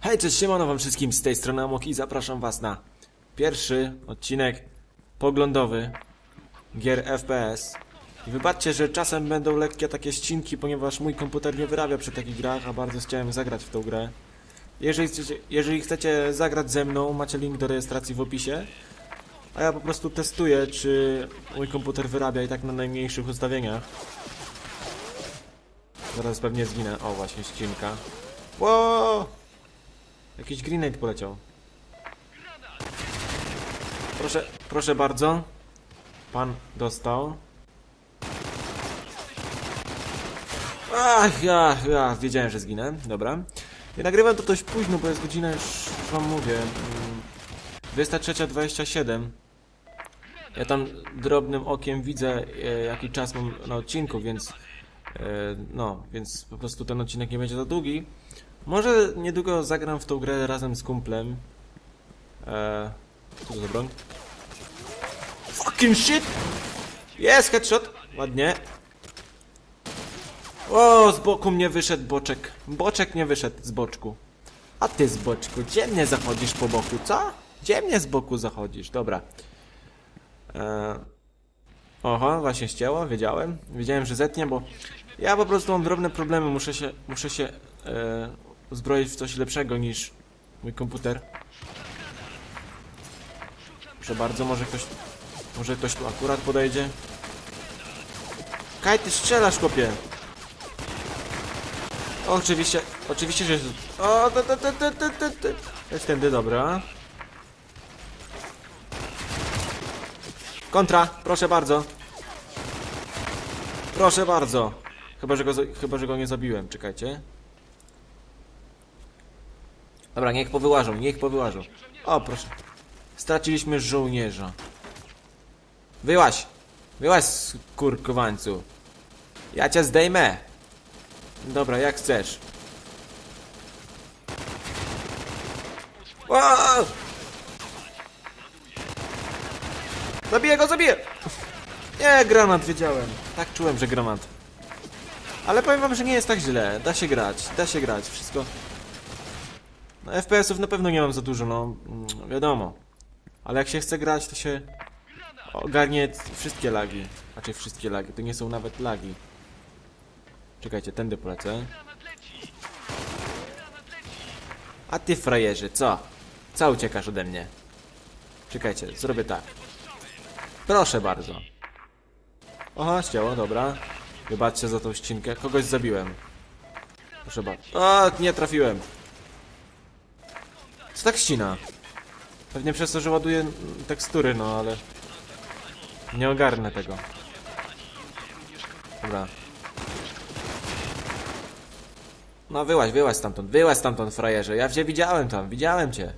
Hej, cześć, siemano wam wszystkim, z tej strony Amok i zapraszam was na pierwszy odcinek poglądowy gier FPS. I wybaczcie, że czasem będą lekkie takie ścinki, ponieważ mój komputer nie wyrabia przy takich grach, a bardzo chciałem zagrać w tą grę. Jeżeli chcecie, jeżeli chcecie zagrać ze mną, macie link do rejestracji w opisie. A ja po prostu testuję, czy mój komputer wyrabia i tak na najmniejszych ustawieniach. Zaraz pewnie zginę. O, właśnie ścinka. Wow! Jakiś grenade poleciał. Proszę, proszę bardzo. Pan dostał. Ach, ja, ja wiedziałem, że zginę. Dobra. Ja nagrywam to dość późno, bo jest godzina już, już wam mówię. mm, 23.27. Ja tam drobnym okiem widzę, e, jaki czas mam na odcinku, więc e, no, więc po prostu ten odcinek nie będzie za długi. Może niedługo zagram w tą grę razem z kumplem. Eee, co to za broń? Fucking shit! Jest headshot! Ładnie. O, z boku mnie wyszedł boczek. Boczek nie wyszedł z boczku. A ty z boczku, gdzie mnie zachodzisz po boku, co? Gdzie mnie z boku zachodzisz? Dobra. Eee, oho, właśnie ścięło, wiedziałem. Wiedziałem, że zetnie, bo ja po prostu mam drobne problemy, muszę się, muszę się e, uzbroić w coś lepszego niż mój komputer. Proszę bardzo, może ktoś, może ktoś tu akurat podejdzie. Kaj, ty strzelasz, chłopie! O, oczywiście, oczywiście, że. O, ty, ty, ty, ty, ty, ty, ty. Jest tędy, dobra. Kontra, proszę bardzo. Proszę bardzo. Chyba, że go, chyba, że go nie zabiłem, czekajcie. Dobra, niech powyłażą, niech powyłażą. O, proszę. Straciliśmy żołnierza. Wyłaź! Wyłaź, kurkowańcu. Ja cię zdejmę. Dobra, jak chcesz. Wow! Zabiję go, zabiję! Nie, granat, wiedziałem. Tak czułem, że granat. Ale powiem wam, że nie jest tak źle. Da się grać, da się grać. Wszystko... No, FPS-ów na pewno nie mam za dużo, no mm, wiadomo. Ale jak się chce grać, to się ogarnie wszystkie lagi. Znaczy wszystkie lagi, to nie są nawet lagi. Czekajcie, tędy polecę. A ty frajerze, co? Co uciekasz ode mnie? Czekajcie, zrobię tak. Proszę bardzo. Oha, ścięło, dobra. Wybaczcie za tą ścinkę. Kogoś zabiłem. Proszę bardzo. O, nie trafiłem. Co tak ścina? Pewnie przez to, że ładuję mm, tekstury, no ale... Nie ogarnę tego. Dobra. No wyłaź, wyłaź stamtąd, wyłaź stamtąd, frajerze. Ja cię widziałem tam, widziałem cię.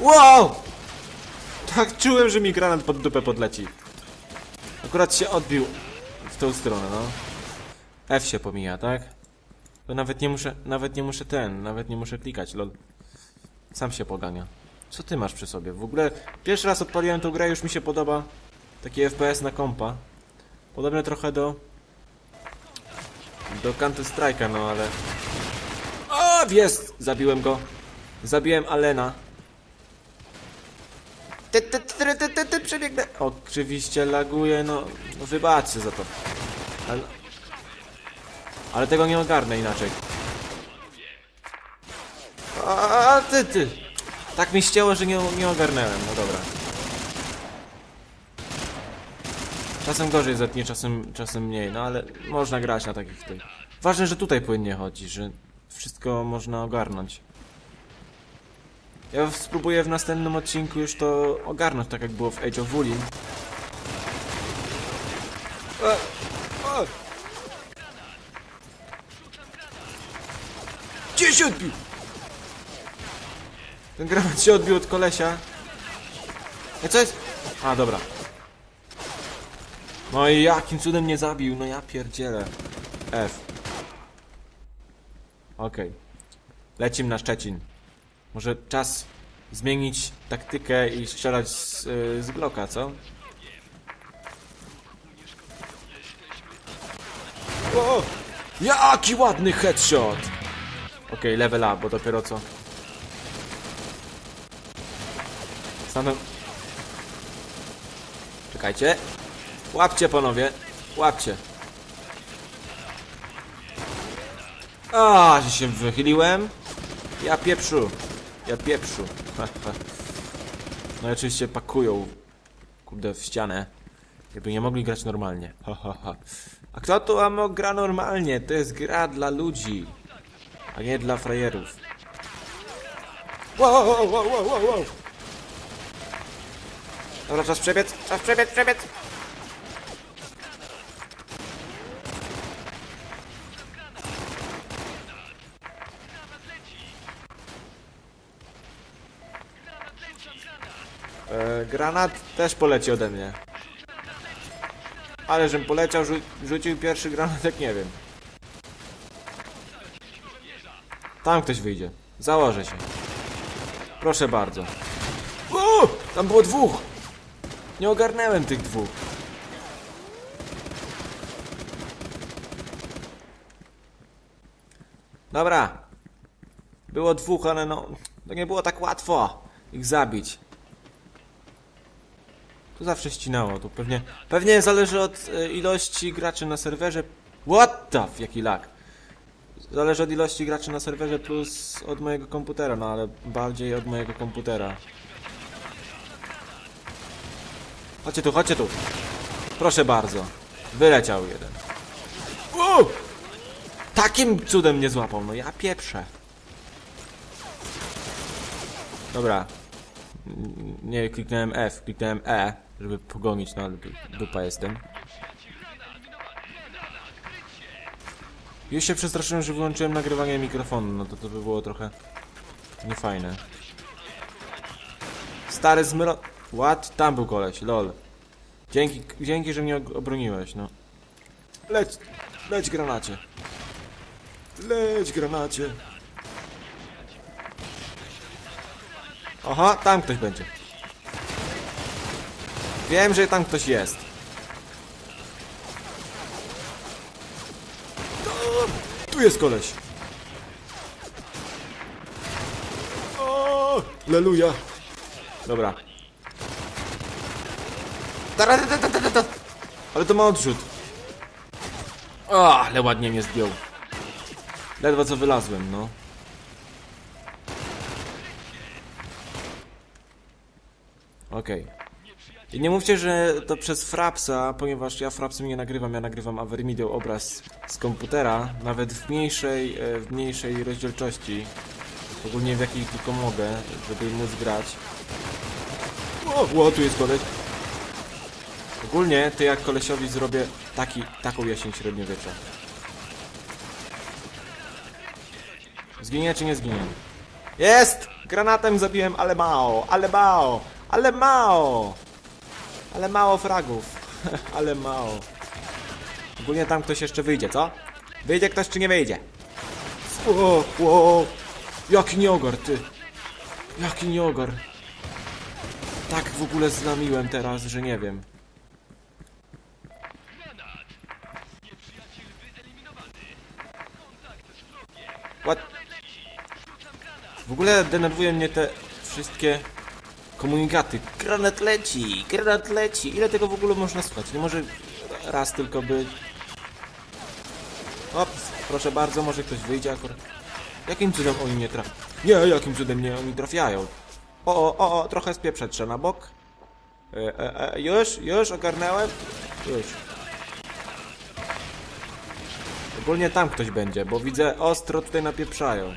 Wow! Tak czułem, że mi granat pod dupę podleci. Akurat się odbił w tą stronę, no. F się pomija, tak? To nawet nie muszę, nawet nie muszę ten, nawet nie muszę klikać, lol. Sam się pogania. Co ty masz przy sobie? W ogóle pierwszy raz odpaliłem tą grę, już mi się podoba. Taki FPS na kompa. Podobne trochę do... Do Counter Strike'a, no ale... O, jest! Zabiłem go. Zabiłem Alena. Ty, ty, ty, ty, ty, ty, przebiegnę. Oczywiście laguje, no, no wybaczcie za to. Ale, ale tego nie ogarnę inaczej. A ty, ty. Tak mi ścięło, że nie, nie ogarnęłem, no dobra. Czasem gorzej zetnie, czasem, czasem mniej, no ale można grać na takich tych. Ważne, że tutaj płynnie chodzi, że wszystko można ogarnąć. Ja spróbuję w następnym odcinku już to ogarnąć, tak jak było w Age of Wulin. E. Gdzie się odbił? Ten granat się odbił od kolesia. E, co jest? A, dobra. No i jakim cudem nie zabił? No ja pierdzielę. F. Okej. Lecim na Szczecin. Może czas zmienić taktykę i strzelać z, y, z Glocka, co? O! Jaki ładny headshot! Okej, level up, bo dopiero co. Stanę... Czekajcie. Łapcie, panowie. Łapcie. A, że się wychyliłem. Ja pieprzu. Ja pieprzu. No i oczywiście pakują. Kurde, w ścianę. Jakby nie mogli grać normalnie. A kto tu amo gra normalnie? To jest gra dla ludzi. A nie dla frajerów. Wow, wow, wow, wow, wow. Dobra, czas przebiec, czas przebiec, przebiec. E, granat też poleci ode mnie. Ale żem poleciał, rzu rzucił pierwszy granatek, nie wiem. Tam ktoś wyjdzie. Założę się. Proszę bardzo. O! Tam było dwóch! Nie ogarnęłem tych dwóch. Dobra. Było dwóch, ale no... To nie było tak łatwo ich zabić. Tu zawsze ścinało, to pewnie... Pewnie zależy od e, ilości graczy na serwerze. What the... f- Jaki lag. Zależy od ilości graczy na serwerze plus od mojego komputera, no ale bardziej od mojego komputera. Chodźcie tu, chodźcie tu. Proszę bardzo. Wyleciał jeden. Uuu! Takim cudem nie złapał, no ja pieprzę. Dobra. Nie kliknąłem F, kliknąłem E, żeby pogonić, no ale du- dupa jestem. Już się przestraszyłem, że wyłączyłem nagrywanie mikrofonu, no to to by było trochę niefajne. Stary zmro... What? Tam był koleś, lol. Dzięki, dzięki, że mnie obroniłeś, no. Leć, leć granacie. Leć granacie. Aha, tam ktoś będzie. Wiem, że tam ktoś jest. Tu jest koleś. O, leluja. Dobra. Ale to ma odrzut. O, ale ładnie mnie zdjął. Ledwo co wylazłem, no. Okej. I nie mówcie, że to przez Frapsa, ponieważ ja Frapsem nie nagrywam, ja nagrywam Avermidią obraz z komputera, nawet w mniejszej, e, w mniejszej rozdzielczości. Ogólnie w jakiej tylko mogę, żeby móc grać. O, o tu jest koleś. Ogólnie to jak kolesiowi zrobię taki, taką jesień średniowiecza. Zginie czy nie zginie? Jest! Granatem zabiłem, ale mało, ale mało, ale mało! Ale mało fragów, ale mało. Ogólnie tam ktoś jeszcze wyjdzie, co? Wyjdzie ktoś czy nie wyjdzie? O, jaki nieogar, ty! Jaki nieogar! Tak w ogóle znamiłem teraz, że nie wiem. What? W ogóle denerwują mnie te wszystkie komunikaty. Granat leci, granat leci. Ile tego w ogóle można słuchać? Nie może raz tylko być. Ops, proszę bardzo, może ktoś wyjdzie akurat. Jakim cudem oni nie trafiają? Nie, jakim cudem nie oni trafiają? O, o, o, o trochę spieprzać trzeba na bok. E, e, e, już, już ogarnąłem. Już. Ogólnie tam ktoś będzie, bo widzę ostro tutaj napieprzają.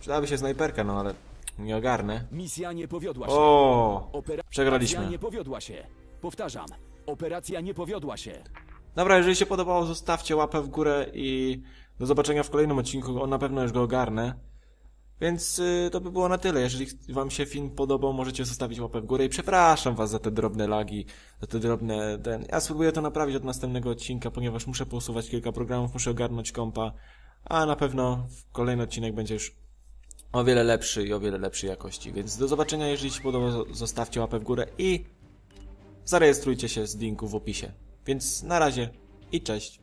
Przydałaby się snajperka, no ale nie ogarnę. Misja nie powiodła się. O, Operacja przegraliśmy. nie powiodła się. Powtarzam, operacja nie powiodła się. Dobra, jeżeli się podobało, zostawcie łapę w górę i do zobaczenia w kolejnym odcinku. On na pewno już go ogarnę. Więc y, to by było na tyle. Jeżeli wam się film podobał, możecie zostawić łapę w górę i przepraszam was za te drobne lagi, za te drobne ten. Ja spróbuję to naprawić od następnego odcinka, ponieważ muszę posuwać kilka programów, muszę ogarnąć kompa. a na pewno kolejny odcinek będzie już o wiele lepszy i o wiele lepszej jakości. Więc do zobaczenia, jeżeli się podoba, zostawcie łapę w górę i zarejestrujcie się z linku w opisie. Więc na razie i cześć.